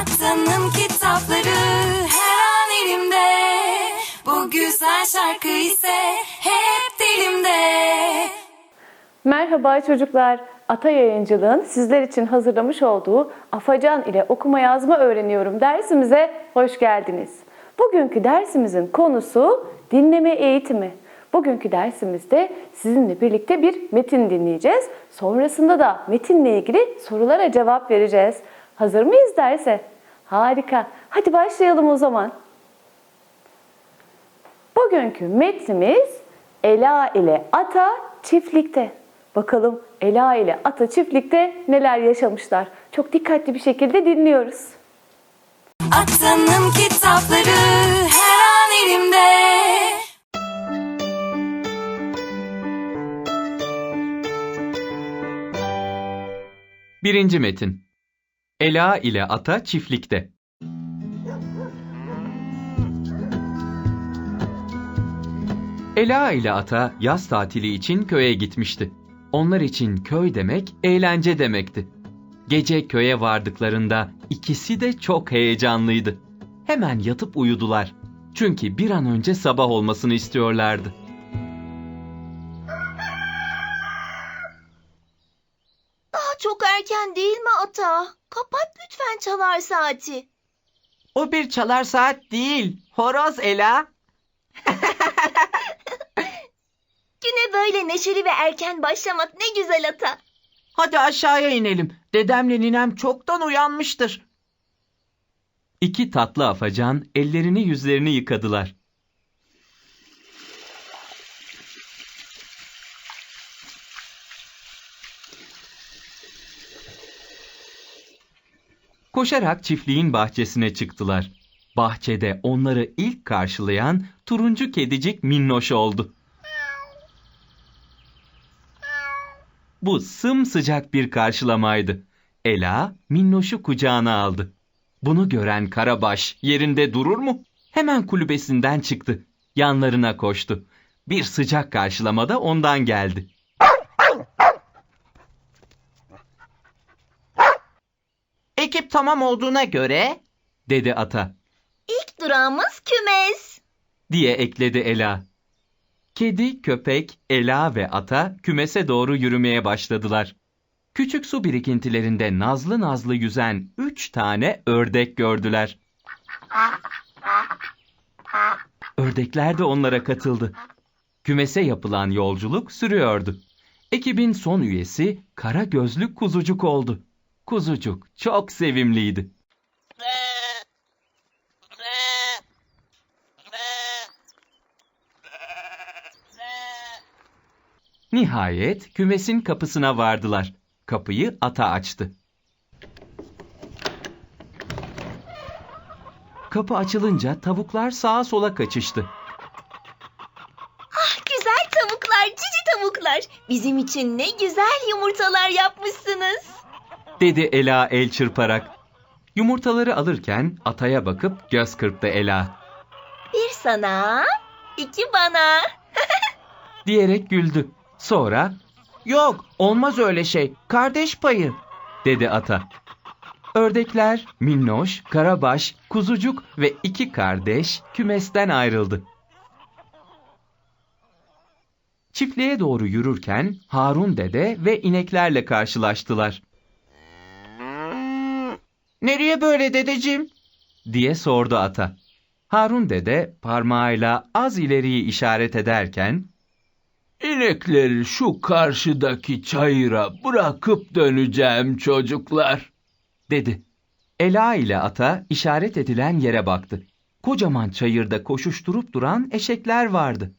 Atanın kitapları her an elimde Bu güzel şarkı ise hep dilimde Merhaba çocuklar. Ata Yayıncılığın sizler için hazırlamış olduğu Afacan ile okuma yazma öğreniyorum dersimize hoş geldiniz. Bugünkü dersimizin konusu dinleme eğitimi. Bugünkü dersimizde sizinle birlikte bir metin dinleyeceğiz. Sonrasında da metinle ilgili sorulara cevap vereceğiz. Hazır mıyız derse? Harika. Hadi başlayalım o zaman. Bugünkü metnimiz Ela ile Ata çiftlikte. Bakalım Ela ile Ata çiftlikte neler yaşamışlar. Çok dikkatli bir şekilde dinliyoruz. Atanın kitapları her an elimde Birinci metin. Ela ile ata çiftlikte. Ela ile ata yaz tatili için köye gitmişti. Onlar için köy demek eğlence demekti. Gece köye vardıklarında ikisi de çok heyecanlıydı. Hemen yatıp uyudular. Çünkü bir an önce sabah olmasını istiyorlardı. Çok erken değil mi ata? Kapat lütfen çalar saati. O bir çalar saat değil. Horoz Ela. Güne böyle neşeli ve erken başlamak ne güzel ata. Hadi aşağıya inelim. Dedemle ninem çoktan uyanmıştır. İki tatlı afacan ellerini yüzlerini yıkadılar. Koşarak çiftliğin bahçesine çıktılar. Bahçede onları ilk karşılayan turuncu kedicik Minnoş oldu. Bu sımsıcak bir karşılamaydı. Ela Minnoş'u kucağına aldı. Bunu gören Karabaş yerinde durur mu? Hemen kulübesinden çıktı. Yanlarına koştu. Bir sıcak karşılamada ondan geldi. Tamam olduğuna göre Dedi ata İlk durağımız kümes. diye ekledi Ela. Kedi, köpek, Ela ve ata kümese doğru yürümeye başladılar. Küçük su birikintilerinde nazlı nazlı yüzen üç tane ördek gördüler. Ördekler de onlara katıldı. Kümese yapılan yolculuk sürüyordu. Ekibin son üyesi kara gözlü kuzucuk oldu. Kuzucuk çok sevimliydi. Nihayet kümesin kapısına vardılar. Kapıyı ata açtı. Kapı açılınca tavuklar sağa sola kaçıştı. Ah güzel tavuklar, cici tavuklar. Bizim için ne güzel yumurtalar yapmışsınız. Dedi Ela el çırparak. Yumurtaları alırken ataya bakıp göz kırptı Ela. Bir sana, iki bana. Diyerek güldü. Sonra yok olmaz öyle şey. Kardeş payı. dedi ata. Ördekler, Minnoş, Karabaş, Kuzucuk ve iki kardeş kümesten ayrıldı. Çiftliğe doğru yürürken Harun dede ve ineklerle karşılaştılar Nereye böyle dedeciğim? diye sordu ata. Harun dede parmağıyla az ileriyi işaret ederken İnekleri şu karşıdaki çayıra bırakıp döneceğim çocuklar. dedi. Ela ile ata işaret edilen yere baktı. Kocaman çayırda koşuşturup duran eşekler vardı.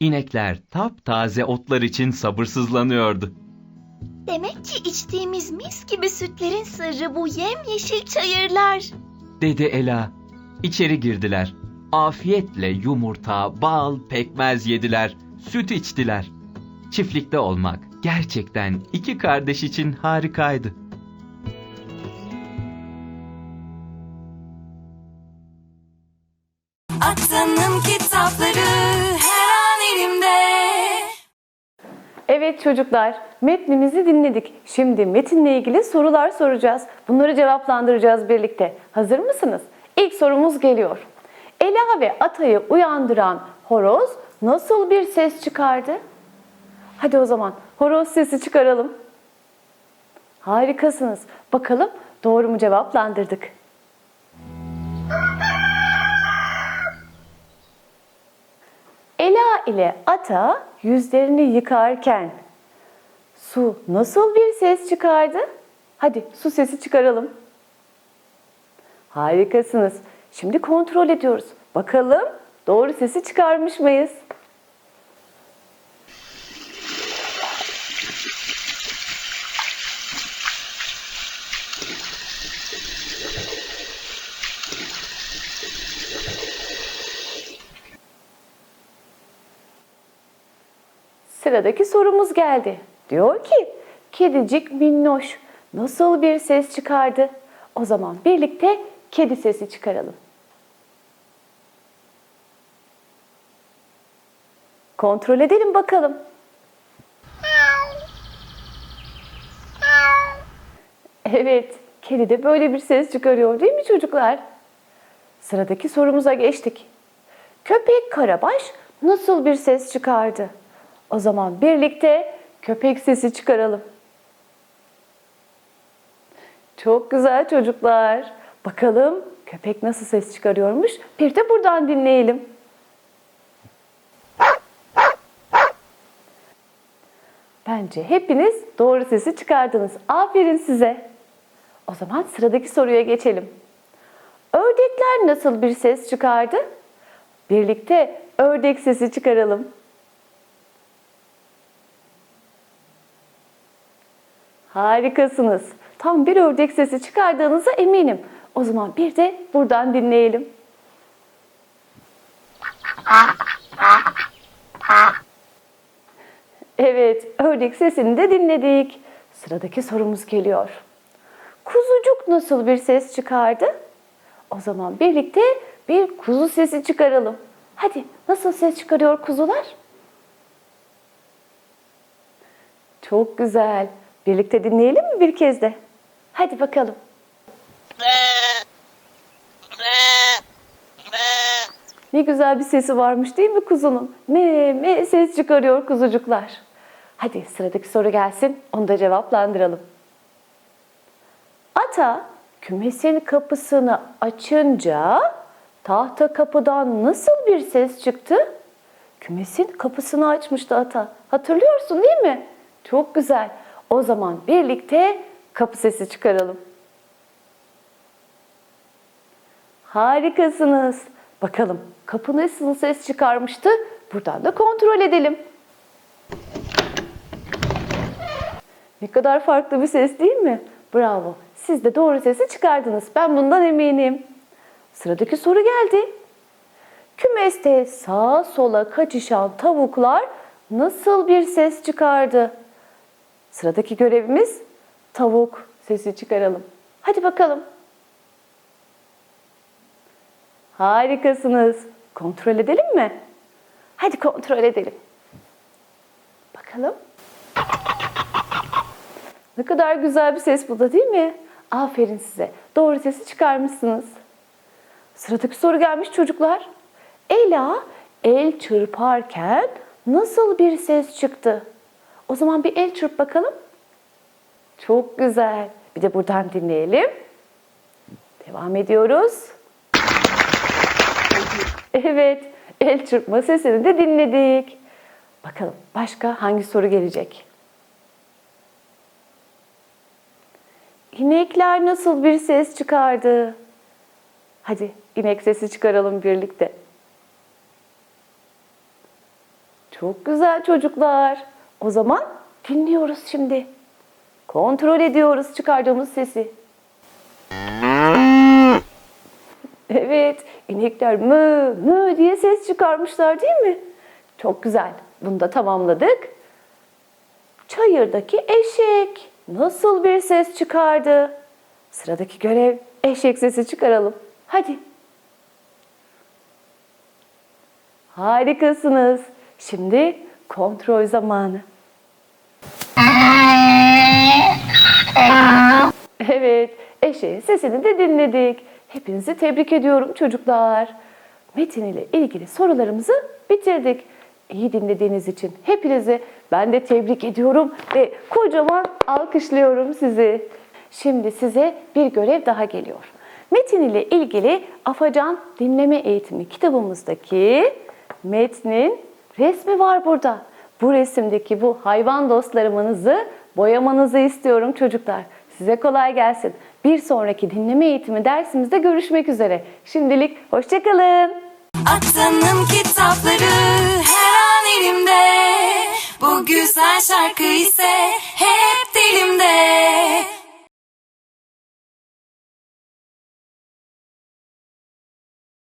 İnekler taptaze otlar için sabırsızlanıyordu. Demek ki içtiğimiz mis gibi sütlerin sırrı bu yemyeşil çayırlar. dedi Ela. İçeri girdiler. Afiyetle yumurta, bal, pekmez yediler, süt içtiler. Çiftlikte olmak gerçekten iki kardeş için harikaydı. Çocuklar, metnimizi dinledik. Şimdi metinle ilgili sorular soracağız. Bunları cevaplandıracağız birlikte. Hazır mısınız? İlk sorumuz geliyor. Ela ve Atay'ı uyandıran horoz nasıl bir ses çıkardı? Hadi o zaman horoz sesi çıkaralım. Harikasınız. Bakalım doğru mu cevaplandırdık? Ela ile ata yüzlerini yıkarken su nasıl bir ses çıkardı? Hadi su sesi çıkaralım. Harikasınız. Şimdi kontrol ediyoruz. Bakalım doğru sesi çıkarmış mıyız? Sıradaki sorumuz geldi. Diyor ki, kedicik minnoş nasıl bir ses çıkardı? O zaman birlikte kedi sesi çıkaralım. Kontrol edelim bakalım. Evet, kedi de böyle bir ses çıkarıyor değil mi çocuklar? Sıradaki sorumuza geçtik. Köpek Karabaş nasıl bir ses çıkardı? O zaman birlikte köpek sesi çıkaralım. Çok güzel çocuklar. Bakalım köpek nasıl ses çıkarıyormuş? Bir de buradan dinleyelim. Bence hepiniz doğru sesi çıkardınız. Aferin size. O zaman sıradaki soruya geçelim. Ördekler nasıl bir ses çıkardı? Birlikte ördek sesi çıkaralım. Harikasınız. Tam bir ördek sesi çıkardığınıza eminim. O zaman bir de buradan dinleyelim. Evet, ördek sesini de dinledik. Sıradaki sorumuz geliyor. Kuzucuk nasıl bir ses çıkardı? O zaman birlikte bir kuzu sesi çıkaralım. Hadi, nasıl ses çıkarıyor kuzular? Çok güzel. Birlikte dinleyelim mi bir kez de? Hadi bakalım. Ne güzel bir sesi varmış değil mi kuzunun? Me me ses çıkarıyor kuzucuklar. Hadi sıradaki soru gelsin. Onu da cevaplandıralım. Ata kümesin kapısını açınca tahta kapıdan nasıl bir ses çıktı? Kümesin kapısını açmıştı ata. Hatırlıyorsun değil mi? Çok güzel. O zaman birlikte kapı sesi çıkaralım. Harikasınız. Bakalım kapı nasıl ses çıkarmıştı? Buradan da kontrol edelim. Ne kadar farklı bir ses değil mi? Bravo. Siz de doğru sesi çıkardınız. Ben bundan eminim. Sıradaki soru geldi. Kümeste sağa sola kaçışan tavuklar nasıl bir ses çıkardı? Sıradaki görevimiz tavuk sesi çıkaralım. Hadi bakalım. Harikasınız. Kontrol edelim mi? Hadi kontrol edelim. Bakalım. Ne kadar güzel bir ses bu da değil mi? Aferin size. Doğru sesi çıkarmışsınız. Sıradaki soru gelmiş çocuklar. Ela el çırparken nasıl bir ses çıktı? O zaman bir el çırp bakalım. Çok güzel. Bir de buradan dinleyelim. Devam ediyoruz. Evet, el çırpma sesini de dinledik. Bakalım başka hangi soru gelecek? İnekler nasıl bir ses çıkardı? Hadi inek sesi çıkaralım birlikte. Çok güzel çocuklar. O zaman dinliyoruz şimdi. Kontrol ediyoruz çıkardığımız sesi. Evet, inekler mı mı diye ses çıkarmışlar değil mi? Çok güzel. Bunu da tamamladık. Çayırdaki eşek nasıl bir ses çıkardı? Sıradaki görev eşek sesi çıkaralım. Hadi. Harikasınız. Şimdi kontrol zamanı. Evet, eşeğin sesini de dinledik. Hepinizi tebrik ediyorum çocuklar. Metin ile ilgili sorularımızı bitirdik. İyi dinlediğiniz için hepinizi ben de tebrik ediyorum ve kocaman alkışlıyorum sizi. Şimdi size bir görev daha geliyor. Metin ile ilgili Afacan Dinleme Eğitimi kitabımızdaki metnin resmi var burada. Bu resimdeki bu hayvan dostlarımınızı boyamanızı istiyorum çocuklar. Size kolay gelsin. Bir sonraki dinleme eğitimi dersimizde görüşmek üzere. Şimdilik hoşçakalın. Atanım kitapları her an elimde. Bu güzel şarkı ise hep dilimde.